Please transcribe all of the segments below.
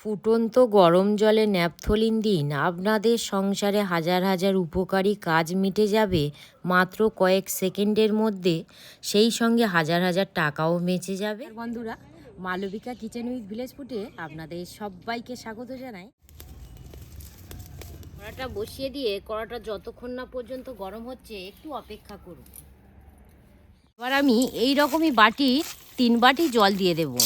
ফুটন্ত গরম জলে ন্যাপথলিন দিন আপনাদের সংসারে হাজার হাজার উপকারী কাজ মিটে যাবে মাত্র কয়েক সেকেন্ডের মধ্যে সেই সঙ্গে হাজার হাজার টাকাও বেঁচে যাবে। বন্ধুরা মালবিকা কিচেন উইথ ভিলেজ ফুটে আপনাদের সবাইকে স্বাগত জানাই। কড়াটা বসিয়ে দিয়ে কড়াটা যতক্ষণ না পর্যন্ত গরম হচ্ছে একটু অপেক্ষা করুন। এবার আমি এই রকমই বাটি তিন বাটি জল দিয়ে দেবো।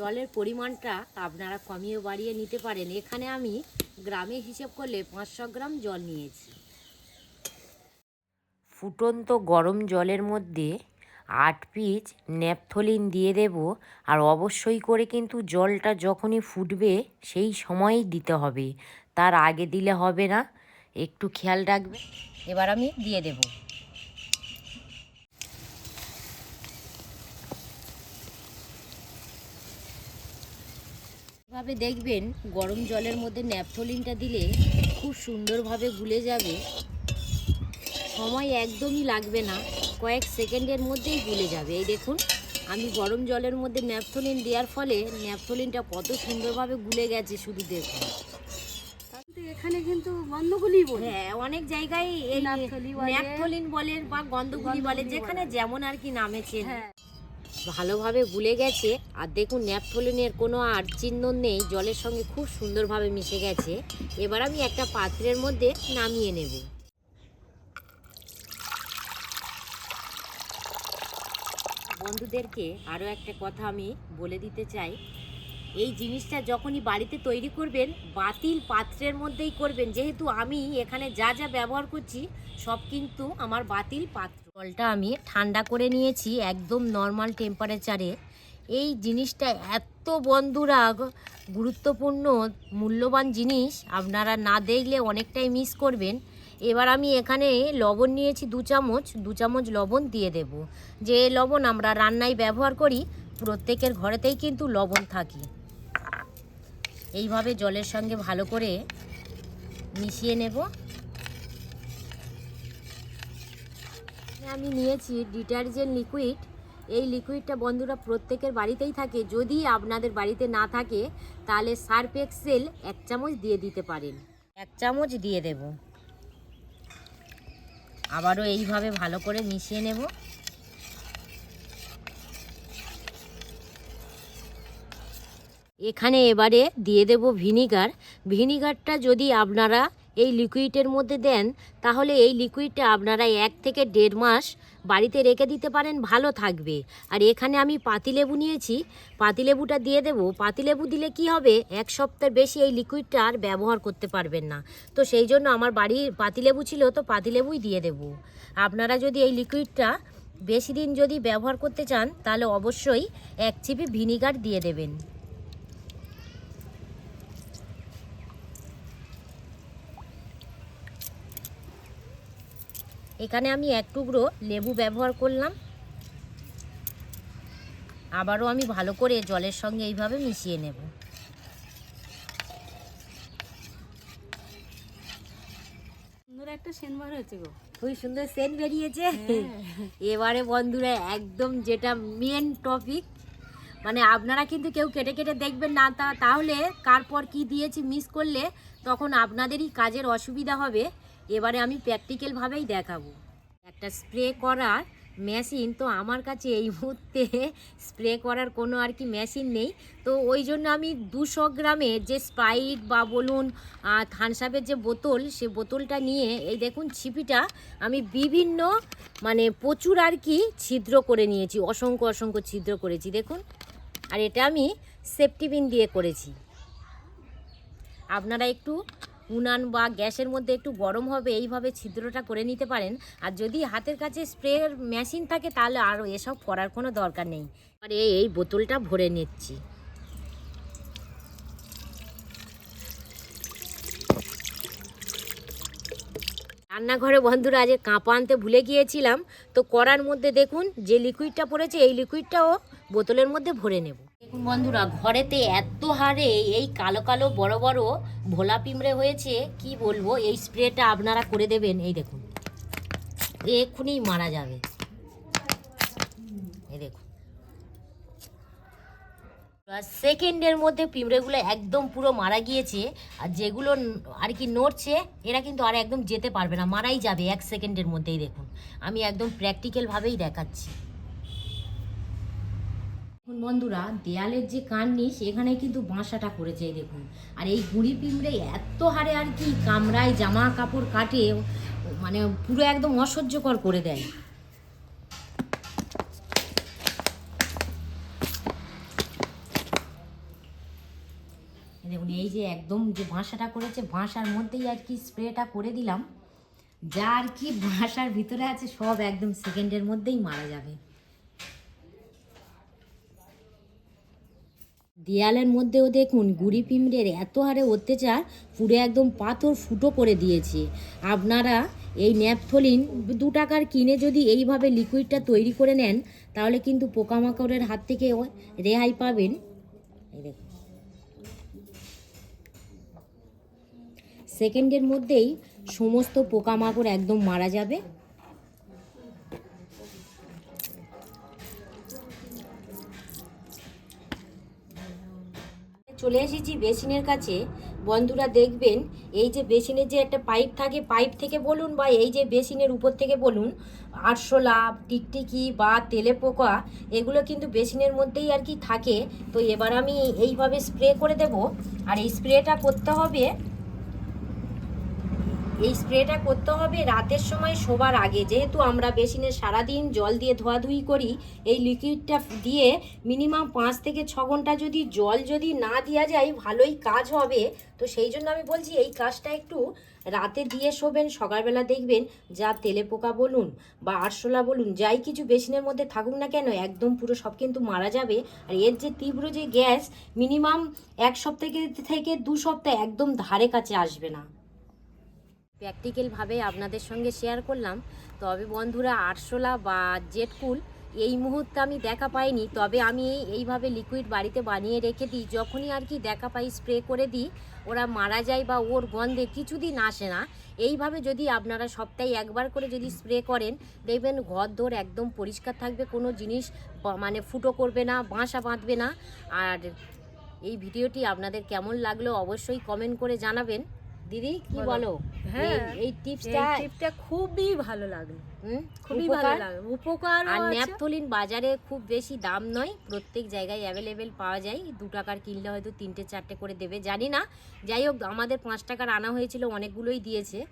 জলের পরিমাণটা আপনারা কমিয়ে বাড়িয়ে নিতে পারেন। এখানে আমি গ্রামে হিসেব করলে পাঁচশো গ্রাম জল নিয়েছি। ফুটন্ত গরম জলের মধ্যে আট পিচ ন্যাপথলিন দিয়ে দেব আর অবশ্যই করে কিন্তু জলটা যখনই ফুটবে সেই সময়ই দিতে হবে। তার আগে দিলে হবে না, একটু খেয়াল রাখবে। এবার আমি দিয়ে দেবো। এভাবে দেখবেন গরম জলের মধ্যে ন্যাপথলিনটা দিলে খুব সুন্দরভাবে গুলে যাবে। সময় একদমই লাগবে না কয়েক সেকেন্ডের মধ্যেই গুলে যাবে। এই দেখুন আমি গরম জলের মধ্যে ন্যাপথলিন দেওয়ার ফলে ন্যাপথলিনটা কত সুন্দরভাবে গুলে গেছে শুধু দেখুন। এখানে কিন্তু গন্ধগুলি বলে। হ্যাঁ অনেক জায়গায় এই। ন্যাপথলিন বলে বা গন্ধগুলি বলে যেখানে যেমন আর কি নামেছে হ্যাঁ। ভালোভাবে গুলে গেছে আর দেখুন ন্যাপথলিনের কোনো আর চিহ্ন নেই, জলের সঙ্গে খুব সুন্দরভাবে মিশে গেছে। এবার আমি একটা পাত্রের মধ্যে নামিয়ে নেব। বন্ধুদেরকে আরও একটা কথা আমি বলে দিতে চাই। এই জিনিসটা যখনই বাড়িতে তৈরি করবেন, বাতিল পাত্রের মধ্যেই করবেন। যেহেতু আমি এখানে যা যা ব্যবহার করছি, সব কিন্তু আমার বাতিল পাত্র। জলটা আমি ঠান্ডা করে নিয়েছি একদম নর্মাল টেম্পারেচারে এই জিনিসটা এত বন্ধুরা গুরুত্বপূর্ণ, মূল্যবান জিনিস, আপনারা না দেখলে অনেকটাই মিস করবেন। এবার আমি এখানে লবণ নিয়েছি দু চামচ দু চামচ লবণ দিয়ে দেব। যে লবণ আমরা রান্নায় ব্যবহার করি, প্রত্যেকের ঘরেতেই কিন্তু লবণ থাকে। এইভাবে জলের সঙ্গে ভালো করে মিশিয়ে নেব। আমি নিয়েছি ডিটারজেন্ট লিকুইড। এই লিকুইডটা বন্ধুরা প্রত্যেকের বাড়িতেই থাকে। যদি আপনাদের বাড়িতে না থাকে, তাহলে সার্ফ এক্সেল এক চামচ দিয়ে দিতে পারেন। এক চামচ দিয়ে দেব। আবারও এইভাবে ভালো করে মিশিয়ে নেব। এখানে এবারে দিয়ে দেব ভিনিগার। ভিনিগারটা যদি আপনারা এই লিকুইডের মধ্যে দেন, তাহলে এই লিকুইডটা আপনারা এক থেকে দেড় মাস বাড়িতে রেখে দিতে পারেন, ভালো থাকবে। আর এখানে আমি পাতিলেবু নিয়েছি। পাতিলেবুটা দিয়ে দেবো। পাতিলেবু দিলে কি হবে? এক সপ্তাহের বেশি এই লিকুইডটা আর ব্যবহার করতে পারবেন না। তো সেই জন্য আমার বাড়ির পাতিলেবু ছিল, তো পাতিলেবুই দিয়ে দেবো। আপনারা যদি এই লিকুইডটা বেশি দিন যদি ব্যবহার করতে চান, তাহলে অবশ্যই এক চিপি ভিনিগার দিয়ে দেবেন। এখানে আমি এক টুকরো লেবু ব্যবহার করলাম। আবারও আমি ভালো করে জলের সঙ্গে এইভাবে মিশিয়ে নেব। সুন্দর একটা সেন বার হয়েছে গো। খুবই সুন্দর বেরিয়েছে। এবারে বন্ধুরা একদম যেটা মেন টপিক মানে আপনারা কিন্তু কেউ কেটে কেটে দেখবেন না তা তাহলে কার পর কী দিয়েছি মিস করলে তখন আপনাদেরই কাজের অসুবিধা হবে। এবারে আমি প্র্যাকটিক্যালভাবেই দেখাবো। একটা স্প্রে করার মেশিন তো আমার কাছে এই মুহূর্তে স্প্রে করার কোনো আর কি মেশিন নেই। তো ওই জন্য আমি দুশো গ্রামের যে স্প্রাইট বা বলুন থানসাপের যে বোতল, সে বোতলটা নিয়ে এই দেখুন ছিপিটা আমি বিভিন্ন মানে প্রচুর আর কি ছিদ্র করে নিয়েছি, অসংখ্য অসংখ্য ছিদ্র করেছি। দেখুন, আর এটা আমি সেফটি পিন দিয়ে করেছি। আপনারা একটু উনান বা গ্যাসের মধ্যে একটু গরম হবে, এইভাবে ছিদ্রটা করে নিতে পারেন। আর যদি হাতের কাছে স্প্রের মেশিন থাকে, তাহলে আরও এসব করার কোনো দরকার নেই। আর এই বোতলটা ভরে নিচ্ছি। রান্নাঘরে বন্ধুরা আজ কাঁপা আনতে ভুলে গিয়েছিলাম। তো করার মধ্যে দেখুন, যে লিকুইডটা পড়েছে, এই লিকুইডটাও বোতলের মধ্যে ভরে নেব। বন্ধুরা, ঘরেতে এত হারে এই কালো কালো বড় বড় ভোলা পিমড়ে হয়েছে, কি বলব? এই স্প্রেটা আপনারা করে দেবেন, এই দেখুন। এক্ষুনি মারা যাবে। এই দেখুন। সেকেন্ডের মধ্যে পিঁপড়েগুলো একদম পুরো মারা গিয়েছে, আর যেগুলো আর কি নড়ছে, এরা কিন্তু আর একদম যেতে পারবে না, মারাই যাবে এক সেকেন্ডের মধ্যেই দেখুন। আমি একদম প্র্যাকটিক্যালভাবেই দেখাচ্ছি। বন্ধুরা, দেয়ালের যে কার্নিশ এখানে কিন্তু বাসাটা করেছে দেখুন। আর এই গুঁড়ি পিঁপড়ে এত হারে আর কি কামড়ায়, জামা কাপড় কাটে মানে পুরো একদম অসহ্যকর করে দেয়। দেখুন, এই যে একদম যে বাসাটা করেছে বাসার মধ্যেই আর কি স্প্রেটা করে দিলাম। যা আর কি বাসার ভিতরে আছে, সব একদম সেকেন্ডের মধ্যেই মারা যাবে। দেয়ালের মধ্যেও দেখুন গুড়ি পিমড়ের এত হারে অত্যাচার, পুরো একদম পাথর ফুটো করে দিয়েছে। আপনারা এই ন্যাপথলিন দু টাকার কিনে যদি এইভাবে লিকুইডটা তৈরি করে নেন, তাহলে কিন্তু পোকামাকড়ের হাত থেকে রেহাই পাবেন। সেকেন্ডের মধ্যেই সমস্ত পোকামাকড় একদম মারা যাবে। চলে এসেছি বেসিনের কাছে। বন্ধুরা দেখবেন, এই যে বেসিনের যে একটা পাইপ থাকে, পাইপ থেকে বলুন বা এই যে বেসিনের উপর থেকে বলুন আরশোলা টিকটিকি বা তেলে পোকা এগুলো কিন্তু বেসিনের মধ্যেই আর কি থাকে। তো এবার আমি এইভাবে স্প্রে করে দেব। আর এই স্প্রেটা করতে হবে এই স্প্রেটা করতে হবে রাতের সময় শোবার আগে। যেহেতু আমরা বেসিনে সারাদিন জল দিয়ে ধোয়াধুয়ি করি, এই লিকুইডটা দিয়ে মিনিমাম পাঁচ থেকে ছ ঘণ্টা যদি জল যদি না দেওয়া যায়, ভালোই কাজ হবে। তো সেই জন্য আমি বলছি, এই কাজটা একটু রাতে দিয়ে শোবেন, সকালবেলা দেখবেন, যা তেলে পোকা বলুন বা আরশোলা বলুন, যাই কিছু বেসিনের মধ্যে থাকুক না কেন, একদম পুরো সব কিন্তু মারা যাবে। আর এর যে তীব্র যে গ্যাস, মিনিমাম এক সপ্তাহ থেকে দু সপ্তাহ একদম ধারে কাছে আসবে না। প্র্যাকটিক্যালভাবে আপনাদের সঙ্গে শেয়ার করলাম। তবে বন্ধুরা, আরশোলা বা জেটকুল এই মুহূর্তে আমি দেখা পাইনি। তবে আমি এইভাবে লিকুইড বাড়িতে বানিয়ে রেখে দিই। যখনই আর কি দেখা পাই স্প্রে করে দিই, ওরা মারা যায় বা ওর গন্ধে কিছুদিন আসে না। এইভাবে যদি আপনারা সপ্তাহে একবার করে যদি স্প্রে করেন, দেখবেন ঘর দোর একদম পরিষ্কার থাকবে, কোনো জিনিস মানে ফুটো করবে না, বাসা বাঁধবে না। আর এই ভিডিওটি আপনাদের কেমন লাগল অবশ্যই কমেন্ট করে জানাবেন। দিদি কি বলো। হ্যাঁ, এই- টিপসটা টিপসটা খুবই ভালো লাগল। খুবই ভালো। লাগল। উপকার আর ন্যাপথলিন বাজারে খুব বেশি দাম নয় প্রত্যেক জায়গায় অ্যাভেলেবেল পাওয়া যায়। দু টাকার কিনলে হয়তো তিনটে চারটে করে দেবে জানি না। যাই হোক আমাদের পাঁচ টাকার আনা হয়েছিল অনেকগুলোই দিয়েছে।